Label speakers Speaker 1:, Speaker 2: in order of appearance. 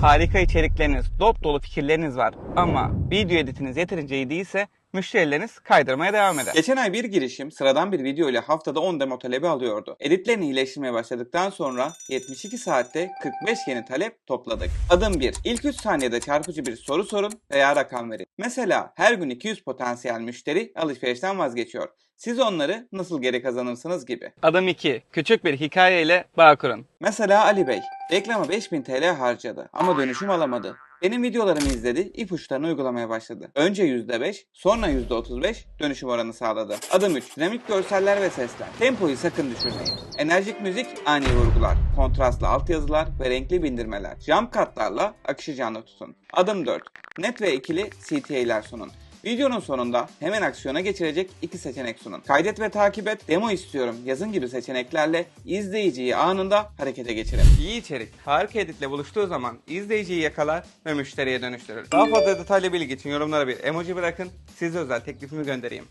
Speaker 1: Harika içerikleriniz, dop dolu fikirleriniz var ama video editiniz yeterince iyi değilse müşterileriniz kaydırmaya devam eder.
Speaker 2: Geçen ay bir girişim sıradan bir video ile haftada 10 demo talebi alıyordu. Editlerini iyileştirmeye başladıktan sonra 72 saatte 45 yeni talep topladık. Adım 1. İlk 3 saniyede çarpıcı bir soru sorun veya rakam verin. Mesela her gün 200 potansiyel müşteri alışverişten vazgeçiyor. Siz onları nasıl geri kazanırsınız gibi.
Speaker 1: Adım 2. Küçük bir hikaye ile bağ kurun.
Speaker 2: Mesela Ali Bey, reklama 5000 TL harcadı ama dönüşüm alamadı. Benim videolarımı izledi, ipuçlarını uygulamaya başladı. Önce %5, sonra %35 dönüşüm oranı sağladı. Adım 3. Dinamik görseller ve sesler. Tempoyu sakın düşürmeyin. Enerjik müzik, ani vurgular, kontrastlı altyazılar ve renkli bindirmeler. Jump katlarla akışı canlı tutun. Adım 4. Net ve ikili CTA'ler sunun. Videonun sonunda hemen aksiyona geçirecek iki seçenek sunun. Kaydet ve takip et, demo istiyorum, yazın gibi seçeneklerle izleyiciyi anında harekete geçirin.
Speaker 1: İyi içerik, harika editle buluştuğu zaman izleyiciyi yakalar ve müşteriye dönüştürür. Daha fazla detaylı bilgi için yorumlara bir emoji bırakın. Size özel teklifimi göndereyim.